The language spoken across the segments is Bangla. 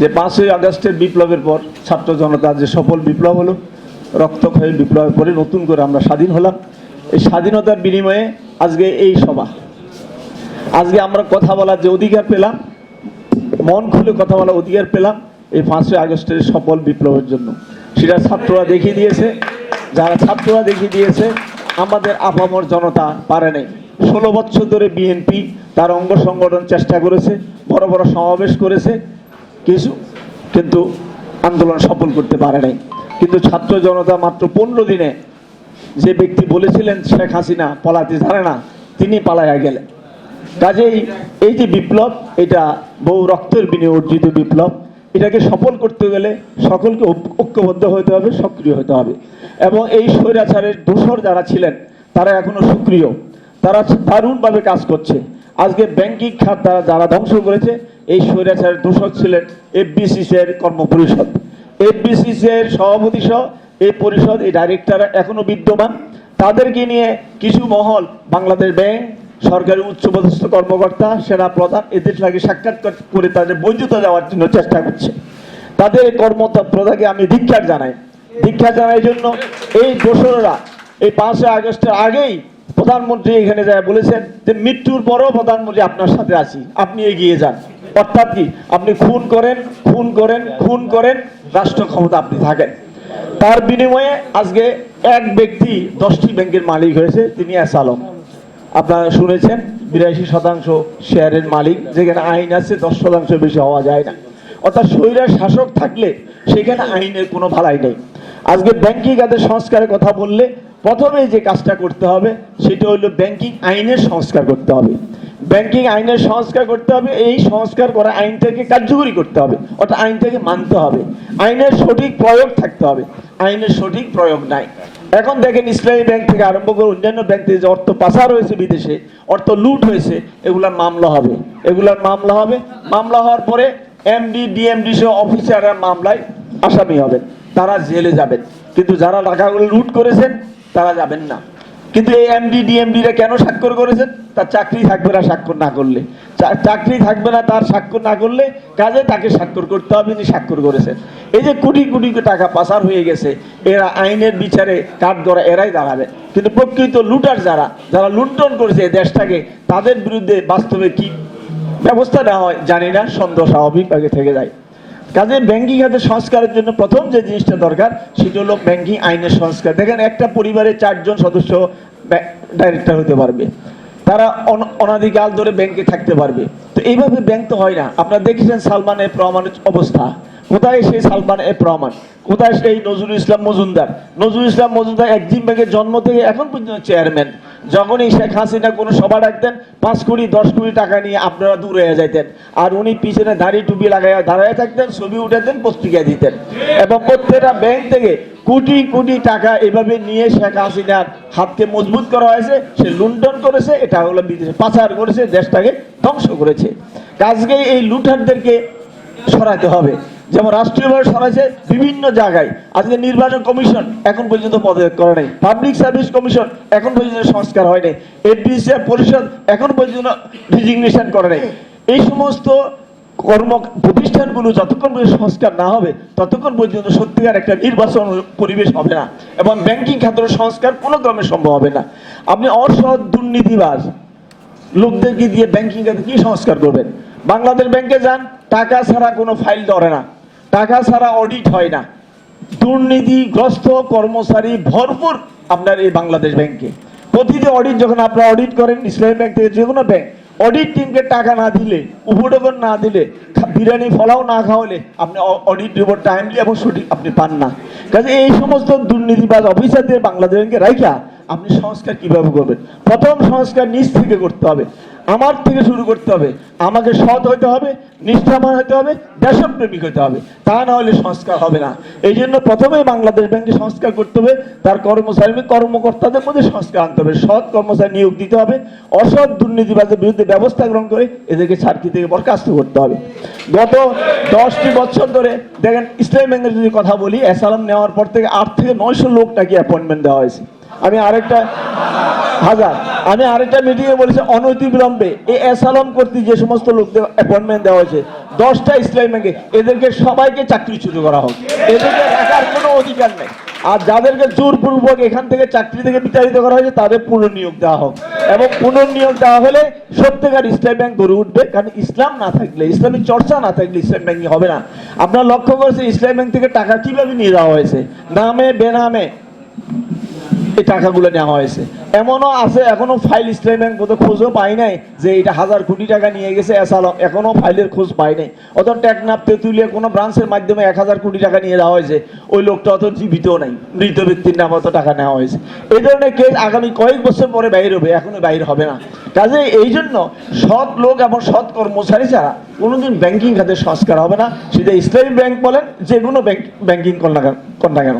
যে পাঁচই আগস্টের বিপ্লবের পর ছাত্র জনতার যে সফল বিপ্লব হলো, রক্তক্ষয়ী বিপ্লবের পরে নতুন করে আমরা স্বাধীন হলাম। এই স্বাধীনতার বিনিময়ে আজকে এই সভা। আজকে আমরা কথা বলার যে অধিকার পেলাম, মন খুলে কথা বলার অধিকার পেলাম এই পাঁচই আগস্টের সফল বিপ্লবের জন্য। সেটা ছাত্ররা দেখিয়ে দিয়েছে, যারা ছাত্ররা দেখিয়ে দিয়েছে, আমাদের আপামর জনতা পারে নাই। ষোলো বছর ধরে বিএনপি তার অঙ্গ সংগঠন চেষ্টা করেছে, বড় বড় সমাবেশ করেছে কিছু, কিন্তু আন্দোলন সফল করতে পারে নাই। কিন্তু ছাত্র জনতা মাত্র পনেরো দিনে যে ব্যক্তি বলেছিলেন শেখ হাসিনা পলাতে জানে না, তিনি পালাইয়া গেলেন। কাজেই এই যে বিপ্লব, এটা বহু রক্তের বিনিয়োগ অর্জিত বিপ্লব, এটাকে সফল করতে গেলে সকলকে ঐক্যবদ্ধ হতে হবে, সক্রিয় হতে হবে। এবং এই স্বৈরাচারের দোসর যারা ছিলেন, তারা এখনও সক্রিয়। তারা দারুণভাবে কাজ করছে। আজকে ব্যাংকিং খাত তারা যারা ধ্বংস করেছে এই স্বৈরাচারের দোসর ছিলেন এফবিসিসি এর কর্মপরিষদ। এফবিসিসি এর সভাপতি সহ এই পরিষদ, এই ডাইরেক্টর এখনও বিদ্যমান। তাদেরকে নিয়ে কিছু মহল, বাংলাদেশ ব্যাংক, সরকারি উচ্চপদস্থ কর্মকর্তা, সেনা প্রধান, এদের লাগে সাক্ষাৎ করে তাদের বৈধতা দেওয়ার জন্য চেষ্টা করছে। তাদের এই কর্মতৎপরতাকে আমি ধিক্ষার জানাই। ধিক্ষার জানাই জন্য এই দোসররা এই পাঁচই আগস্টের আগেই প্রধানমন্ত্রী এখানে যায় বলেছেন যে মৃত্যুর পরও প্রধানমন্ত্রী আপনার সাথে আছি, আপনি এগিয়ে যান। অর্থাৎ কি? আপনি খুন করেন খুন করেন খুন করেন, রাষ্ট্র ক্ষমতা আপনি থাকেন। তার বিনিময়ে আজকে এক ব্যক্তি দশটি ব্যাংকের মালিক হয়েছে, তিনি এস আলম। আপনারা শুনেছেন, বিরাশি শতাংশ শেয়ারের মালিক, যেখানে আইন আছে, দশ শতাংশ বেশি হওয়া যায় না। অর্থাৎ স্বৈরার শাসক থাকলে সেখানে আইনের কোনো ভালাই নেই। আজকে ব্যাংকিং খাতের সংস্কারের কথা বললে প্রথমে যে কাজটা করতে হবে, সেটা হলো ব্যাংকিং আইনের সংস্কার করতে হবে। ব্যাংকিং আইনের সংস্কার করতে হবে, এই সংস্কার করা আইনটাকে কার্যকরী করতে হবে, অর্থাৎ আইনটাকে মানতে হবে। আইনের সঠিক প্রয়োগ থাকতে হবে, আইনের সঠিক প্রয়োগ নাই। এখন দেখেন ইসলামী ব্যাংক থেকে আরম্ভ করে অন্যান্য ব্যাংক থেকে যে অর্থ পাচার হয়েছে বিদেশে, অর্থ লুট হয়েছে, এগুলার মামলা হবে। এগুলার মামলা হবে, মামলা হওয়ার পরে এমডি, ডিএমডি সহ অফিসাররা মামলায় আসামি হবেন, তারা জেলে যাবেন। কিন্তু যারা টাকাগুলো লুট করেছেন, তারা যাবেন না। কিন্তু এই এমডি ডিএমডি রা কেন স্বাক্ষর করেছেন? তার চাকরি থাকবে না, স্বাক্ষর না করলে। চাকরি থাকবে না, তার স্বাক্ষর না করলে কাজে তাকে স্বাক্ষর করতে হবে তিনি স্বাক্ষর করেছেন এই যে কোটি কোটি টাকা পাচার হয়ে গেছে, এরা আইনের বিচারে কাঠ গড়া এরাই দাঁড়াবে। কিন্তু প্রকৃত লুটার যারা যারা লুণ্ঠন করেছে দেশটাকে, তাদের বিরুদ্ধে বাস্তবে কি ব্যবস্থা নেওয়া হয় জানি না, সন্দেহ স্বাভাবিকভাবে থেকে যায়। কাজে ব্যাংকিং খাতের সংস্কারের জন্য প্রথম যে জিনিসটা দরকার, সেটা হলো ব্যাংকিং আইনের সংস্কার। দেখেন, একটা পরিবারে চারজন সদস্য ডাইরেক্টর হতে পারবে। তারা অন- অনাদিকাল ধরে ব্যাংকে থাকতে পারবে। তো এইভাবে ব্যাংক তো হয় না। আপনারা দেখেছেন সালমান রহমানের অবস্থা। কোথায় সেই সালমান এফ রহমান কোথায় সেই নজরুল ইসলাম মজুমদার? নজরুল ইসলাম মজুমদার একজিম ব্যাংকের জন্ম থেকে এখন পর্যন্ত চেয়ারম্যান যখনই শেখ হাসিনা কোনো সভা ডাকতেন, পাঁচ কোটি, দশ কোটি টাকা নিয়ে আপনারা দূরে হয়ে যাইতেন। আর উনি পিছনে দাড়ি টুপি লাগাইয়া দাঁড়ায় থাকতেন, ছবি উঠাতেন, পত্রিকা দিতেন। এবং প্রত্যেকটা ব্যাংক থেকে কোটি কোটি টাকা এভাবে নিয়ে শেখ হাসিনার হাতকে মজবুত করা হয়েছে, সে লুণ্ঠন করেছে, এটা হলো বিদেশে পাচার করেছে, দেশটাকে ধ্বংস করেছে। আজকে এই লুঠারদেরকে সরাতে হবে। যেমন রাষ্ট্রীয়ভাবে সরাইছে বিভিন্ন জায়গায়। আজকে নির্বাচন কমিশন এখন পর্যন্ত পদত্যাগ করে নাই। পাবলিক সার্ভিস কমিশন এখন পর্যন্ত সংস্কার হয় নাই। এফডিসি পরিষদ এখন পর্যন্ত রিজিগনেশন করে নাই। এই সমস্ত কর্ম প্রতিষ্ঠানগুলো যতক্ষণ পর্যন্ত সংস্কার না হবে, ততক্ষণ পর্যন্ত সত্যিকার একটা নির্বাচন পরিবেশ হবে না এবং ব্যাংকিং খাতের সংস্কার কোনো ক্রমে সম্ভব হবে না। আপনি অসৎ, দুর্নীতিবাজ লোকদেরকে দিয়ে ব্যাংকিং খাতে কি সংস্কার করবেন? বাংলাদেশ ব্যাংকে যান, টাকা ছাড়া কোনো ফাইল ধরে না। টাকা ছাড়া অডিট হয় না। দুর্নীতিগ্রস্ত কর্মচারী ভরপুর আপনার এই বাংলাদেশ ব্যাংকে। প্রতিটি অডিট যখন আপনারা অডিট করেন, ইসলামী ব্যাংক থেকে যে কোনো ব্যাংক অডিট টিমকে টাকা না দিলে উপটোকন না দিলে বিরিয়ানি ফলাও না খাওয়ালে আপনি অডিট রিপোর্ট টাইমলি এবং সঠিক আপনি পান না। কাজে এই সমস্ত দুর্নীতিবাজ অফিসারদের বাংলাদেশ ব্যাংকে রাইখা আপনি সংস্কার কীভাবে করবেন? প্রথম সংস্কার নিজ থেকে করতে হবে। আমার থেকে শুরু করতে হবে। আমাকে সৎ হতে হবে, নিষ্ঠাবান হতে হবে, দেশপ্রেমিক হতে হবে। তা না হলে সংস্কার হবে না। এই জন্য প্রথমে বাংলাদেশ ব্যাংকে সংস্কার করতে হবে। তার কর্মচারী কর্মকর্তাদের মধ্যে সংস্কার আনতে হবে। সৎ কর্মচারী নিয়োগ দিতে হবে। অসৎ দুর্নীতিবাজের বিরুদ্ধে ব্যবস্থা গ্রহণ করে এদেরকে ছাড়কি থেকে বরখাস্ত করতে হবে। গত দশটি বছর ধরে দেখেন, ইসলামী ব্যাংকের যদি কথা বলি অ্যাসালাম নেওয়ার পর থেকে আট থেকে নয়শো লোক নাকি অ্যাপয়েন্টমেন্ট দেওয়া হয়েছে। আমি আরেকটা হাজার। আমি আরেকটা মিটিংয়ে বলেছি অনৈতিক বিলম্বে এই অ্যাসালম করতে যে সমস্ত লোকদের অ্যাপয়েন্টমেন্ট দেওয়া হয়েছে, দশটা ইসলামী ব্যাংকে, এদেরকে সবাইকে চাকরিচ্যুত করা হোক। এদেরকে রাখার কোনো অধিকার নেই। আর যাদেরকে জোরপূর্বক এখান থেকে চাকরি থেকে বিতাড়িত করা হয়েছে, তাদের পুনর্নিয়োগ দেওয়া হোক। এবং পুনর্নিয়োগ দেওয়া হলে সত্যিকার ইসলাম ব্যাংক গড়ে উঠবে, কারণ ইসলাম না থাকলে, ইসলামী চর্চা না থাকলে ইসলাম ব্যাংকিং হবে না। আপনারা লক্ষ্য করেছেন, ইসলাম ব্যাংক থেকে টাকা কীভাবে নিয়ে যাওয়া হয়েছে? নামে, বেনামে। এই টাকাগুলো নেওয়া হয়েছে। এমনও আছে, এখনও ফাইল ইসলাম ব্যাংক বোধহয় খোঁজও পাই নাই যে এটা হাজার কোটি টাকা নিয়ে গেছে এসালক এখনও ফাইলের খোঁজ পাই নাই। অত টেকনাপ তেঁতুলিয়া কোনো ব্রাঞ্চের মাধ্যমে এক হাজার কোটি টাকা নিয়ে যাওয়া হয়েছে। ওই লোকটা অত জীবিতও নাই মৃত ব্যক্তির নামে অত টাকা নেওয়া হয়েছে। এই ধরনের কেস আগামী কয়েক বছর পরে বাইর হবে, এখনও বাইর হবে না। কাজে এই জন্য সৎ লোক এবং সৎ কর্মচারী ছাড়া কোনোদিন ব্যাংকিং খাতের সংস্কার হবে না। সেটা ইসলামী ব্যাংক বলেন, যে কোনো ব্যাংকিং কর না কেন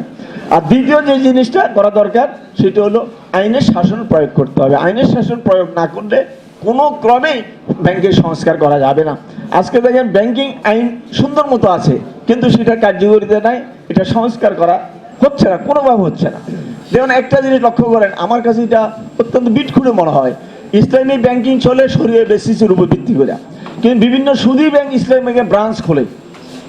আর দ্বিতীয় যে জিনিসটা করা দরকার, সেটা হলো আইনের শাসন প্রয়োগ করতে হবে। আইনের শাসন প্রয়োগ না করলে কোনো ক্রমেই ব্যাংকের সংস্কার করা যাবে না। আজকে দেখেন ব্যাংকিং আইন সুন্দর মতো আছে, কিন্তু সেটা কার্যকরিতা নাই, এটা সংস্কার করা হচ্ছে না, কোনোভাবে হচ্ছে না। যেমন একটা জিনিস লক্ষ্য করেন, আমার কাছে এটা অত্যন্ত বিটখুড়ে মনে হয়। ইসলামী ব্যাংকিং চলে সরিয়ে বেসিসের উপর ভিত্তি করে। কিন্তু বিভিন্ন সুদী ব্যাংক ইসলামী ব্যাংকে ব্রাঞ্চ খোলে।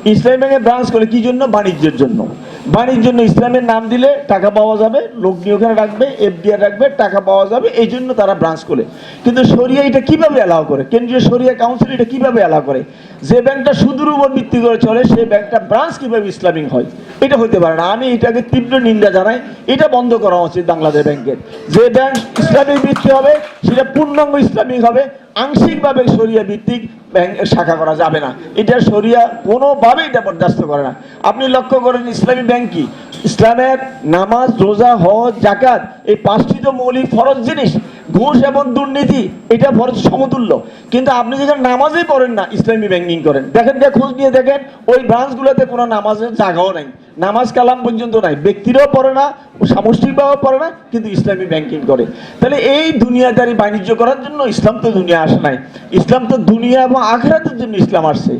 ইসলামী ব্যাংকে ব্রাঞ্চ খোলে কি জন্য? বাণিজ্যের জন্য। বাণিজ্যের জন্য ইসলামের নাম দিলে টাকা পাওয়া যাবে, লোক নিয়ে ওখানে রাখবে এফডিআর রাখবে, টাকা পাওয়া যাবে, এই জন্য তারা ব্রাঞ্চ করে কিন্তু সরিয়া এটা কীভাবে অ্যালাউ করে? কেন্দ্রীয় সরিয়া কাউন্সিল এটা কীভাবে অ্যালাউ করে? যে ব্যাংকটা সুদূর উপর ভিত্তি করে চলে সেই ব্যাংকটা ব্রাঞ্চ কীভাবে ইসলামিক হয়? এটা হতে পারে না। আমি এটাকে তীব্র নিন্দা জানাই। এটা বন্ধ করা উচিত বাংলাদেশ ব্যাংকের। যে ব্যাংক ইসলামিক ভিত্তি হবে, সেটা পূর্ণাঙ্গ ইসলামিক হবে। আংশিকভাবে সরিয়া ভিত্তিক ব্যাংক শাখা করা যাবে না। এটা সরিয়া কোনোভাবেই এটা বরদাস্ত করে না। আপনি লক্ষ্য করেন, ইসলামী ব্যাংক কি? ইসলামের নামাজ, রোজা, হজ জাকাত এই পাঁচটি তো মৌলিক ফরজ জিনিস, ঘুষ এবং দুর্নীতি, এটা ফরজ সমতুল্য। কিন্তু আপনি যখন নামাজই পড়েন না, ইসলামী ব্যাংকিং করেন। দেখেন যে খোঁজ নিয়ে দেখেন, ওই ব্রাঞ্চগুলোতে কোনো নামাজের জায়গাও নাই। নামাজ কালাম পর্যন্ত নাই। ব্যক্তিরাও পড়ে না সামষ্টিকভাবে পড়ে না, কিন্তু ইসলামী ব্যাংকিং করে। তাহলে এই দুনিয়াদারি বাণিজ্য করার জন্য ইসলাম তো দুনিয়া আসে নাই। ইসলাম তো দুনিয়া এবং আখেরাতের জন্য ইসলাম আসছে।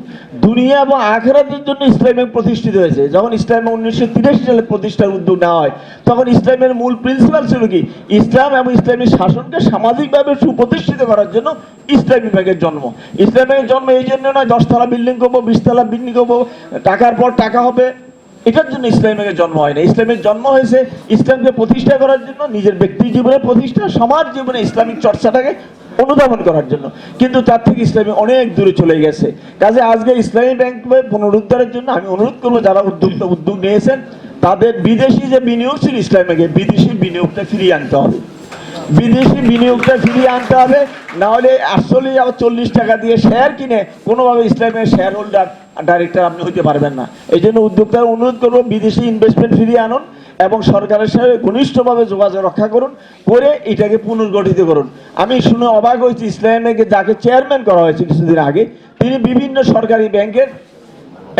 দুনিয়া এবং আখেরাতের জন্য ইসলাম প্রতিষ্ঠিত হয়েছে। যখন ইসলাম উনিশশো তিরাশি সালে প্রতিষ্ঠার উদ্যোগ নেওয়া হয়, তখন ইসলামের মূল প্রিন্সিপাল ছিল কি? ইসলাম এবং ইসলামী শাসনকে সামাজিকভাবে সুপ্রতিষ্ঠিত করার জন্য ইসলামী ব্যাংকের জন্ম। ইসলাম ব্যাংকের জন্ম এই জন্য নয়, দশতলা বিল্ডিং করব, বিশতলা বিল্ডিং করব, টাকার পর টাকা হবে এটার জন্য ইসলামের জন্ম হয় না ইসলামের জন্ম হয়েছে ইসলামকে প্রতিষ্ঠা করার জন্য, নিজের ব্যক্তি জীবনে প্রতিষ্ঠা, সমাজ জীবনে ইসলামিক চর্চাটাকে অনুধাবন করার জন্য। কিন্তু তার থেকে ইসলামী অনেক দূরে চলে গেছে। কাজে আজকে ইসলামী ব্যাংক পুনরুদ্ধারের জন্য আমি অনুরোধ করব, যারা উদ্যোক্তা উদ্যোগ নিয়েছেন, তাদের বিদেশি যে বিনিয়োগ ছিল ইসলামী ব্যাংকে বিদেশি বিনিয়োগটা ফিরিয়ে আনতে হবে। বিদেশি বিনিয়োগটা ফিরিয়ে আনতে হবে, না হলে আটচল্লিশ আবার চল্লিশ টাকা দিয়ে শেয়ার কিনে কোনোভাবে ইসলামের শেয়ার হোল্ডার ডাইরেক্টর আপনি হইতে পারবেন না। এই জন্য উদ্যোক্তার অনুরোধ করব, বিদেশি ইনভেস্টমেন্ট ফিরিয়ে আনুন এবং সরকারের সাথে ঘনিষ্ঠভাবে যোগাযোগ রক্ষা করুন, করে এটাকে পুনর্গঠিত করুন। আমি শুনে অবাক হয়েছি ইসলামী ব্যাংকে যাকে চেয়ারম্যান করা হয়েছে কিছুদিন আগে, তিনি বিভিন্ন সরকারি ব্যাংকের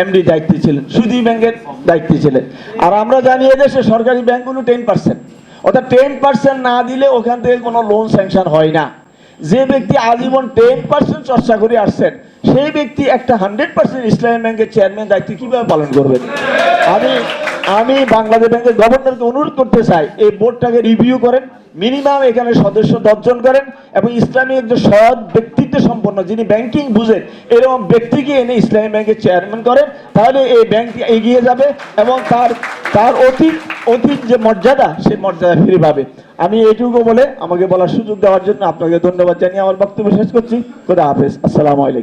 এমডি দায়িত্বে ছিলেন, সুদী ব্যাংকের দায়িত্বে ছিলেন। আর আমরা জানি এদেশে সরকারি ব্যাংকগুলো টেন পার্সেন্ট অর্থাৎ টেন পার্সেন্ট না দিলে ওখান থেকে কোনো লোন স্যাংশন হয় না। যে ব্যক্তি আজীবন টেন পার্সেন্ট চর্চা করে আসছেন সেই ব্যক্তি একটা হান্ড্রেড পার্সেন্ট ইসলামী ব্যাংকের চেয়ারম্যান দায়িত্ব কীভাবে পালন করবেন আমি আমি বাংলাদেশ ব্যাংকের গভর্নরকে অনুরোধ করতে চাই, এই বোর্ডটাকে রিভিউ করেন মিনিমাম এখানে সদস্য দশজন করেন এবং ইসলামী একজন সৎ ব্যক্তিত্ব সম্পন্ন যিনি ব্যাংকিং বুঝেন, এরকম ব্যক্তিকে এনে ইসলামী ব্যাংকের চেয়ারম্যান করেন, তাহলে এই ব্যাংকটি এগিয়ে যাবে এবং তার তার অতীত অতীত যে মর্যাদা, সেই মর্যাদা ফিরে পাবে। আমি এইটুকু বলে আমাকে বলার সুযোগ দেওয়ার জন্য আপনাকে ধন্যবাদ জানিয়ে আমার বক্তব্য শেষ করছি। খোদা হাফেজ। আসসালামু আলাইকুম।